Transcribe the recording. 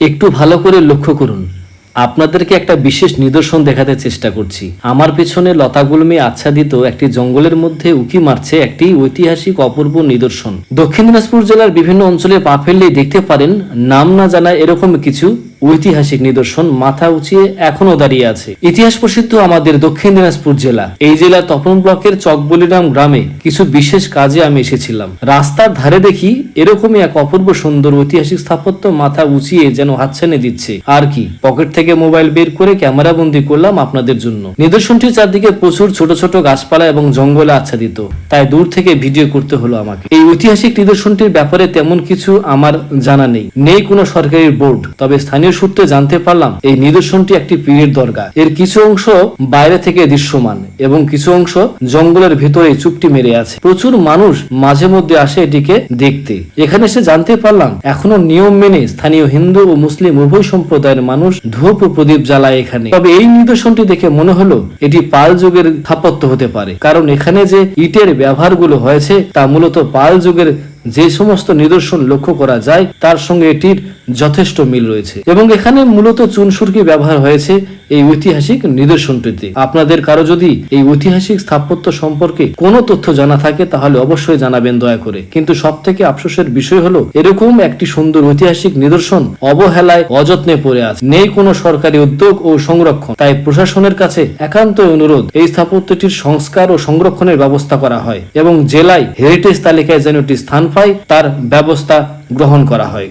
একটু ভালো করে লক্ষ্য করুন। আপনাদেরকে একটা বিশেষ নিদর্শন দেখাতে চেষ্টা করছি। আমার পেছনে লতাগুলমি আচ্ছাদিত একটি জঙ্গলের মধ্যে উকি মারছে একটি ঐতিহাসিক অপূর্ব নিদর্শন। দক্ষিণ দিনাজপুর জেলার বিভিন্ন অঞ্চলে পা ফেললেই দেখতে পারেন, নাম না জানা এরকম কিছু। ঐতিহাসিক নিদর্শন মাথা উঁচিয়ে এখনও দাঁড়িয়ে আছে। ইতিহাস প্রসিদ্ধ আমাদের দক্ষিণ দিনাজপুর জেলা। এই জেলার তপন ব্লকের চকবলিরাম গ্রামে কিছু বিশেষ কাজে আমি এসেছিলাম। রাস্তার ধারে দেখি এরকমই এক অপূর্ব সুন্দর ঐতিহাসিক স্থাপত্য মাথা উঁচিয়ে যেন হাতছানি দিচ্ছে। আর কি? পকেট থেকে মোবাইল বের করে ক্যামেরা বন্দি করলাম আপনাদের জন্য। নিদর্শনটির চারদিকে প্রচুর ছোট ছোট গাছপালা এবং জঙ্গলে আচ্ছাদিত। তাই দূর থেকে ভিডিও করতে হলো আমাকে। এই ঐতিহাসিক নিদর্শনটির ব্যাপারে তেমন কিছু আমার জানা নেই। নেই কোনো সরকারি বোর্ড, তবে স্থানীয় সূত্রে জানতে পারলাম, এই নিদর্শনটি একটি পীরের দরগা এর কিছু অংশ বাইরে থেকে দৃশ্যমান এবং কিছু অংশ জঙ্গলের ভেতরে চুপটি মেরে আছে। প্রচুর মানুষ মাঝে মধ্যে আসে এটিকে দেখতে। এখানে এসে জানতে পারলাম, এখনও নিয়ম মেনে স্থানীয় হিন্দু ও মুসলিম উভয় সম্প্রদায়ের মানুষ ধূপ ও প্রদীপ জ্বালায় এখানে। তবে এই নিদর্শনটি দেখে মনে হলো, এটি পাল যুগের স্থাপত্য হতে পারে। কারণ এখানে যে ইটের ব্যবহারগুলো হয়েছে, তা মূলত পাল যুগের যে সমস্ত নিদর্শন লক্ষ্য করা যায়, তার সঙ্গে এটির যথেষ্ট মিল রয়েছে। এবং এখানে মূলত চুনসুরকি ব্যবহার হয়েছে এই ঐতিহাসিক নিদর্শনটিতে। আপনাদের কারও যদি এই ঐতিহাসিক স্থাপত্য সম্পর্কে কোনো তথ্য জানা থাকে, তাহলে অবশ্যই জানাবেন দয়া করে। কিন্তু সব থেকে আফসোসের বিষয় হলো, এরকম একটি সুন্দর ঐতিহাসিক নিদর্শন অবহেলায় অযত্নে পড়ে আছে। নেই কোনো সরকারি উদ্যোগ ও সংরক্ষণ। তাই প্রশাসনের কাছে একান্ত অনুরোধ, এই স্থাপত্যটির সংস্কার ও সংরক্ষণের ব্যবস্থা করা হয় এবং জেলায় হেরিটেজ তালিকায় যেন এটি স্থান পায় তার ব্যবস্থা গ্রহণ করা হয়।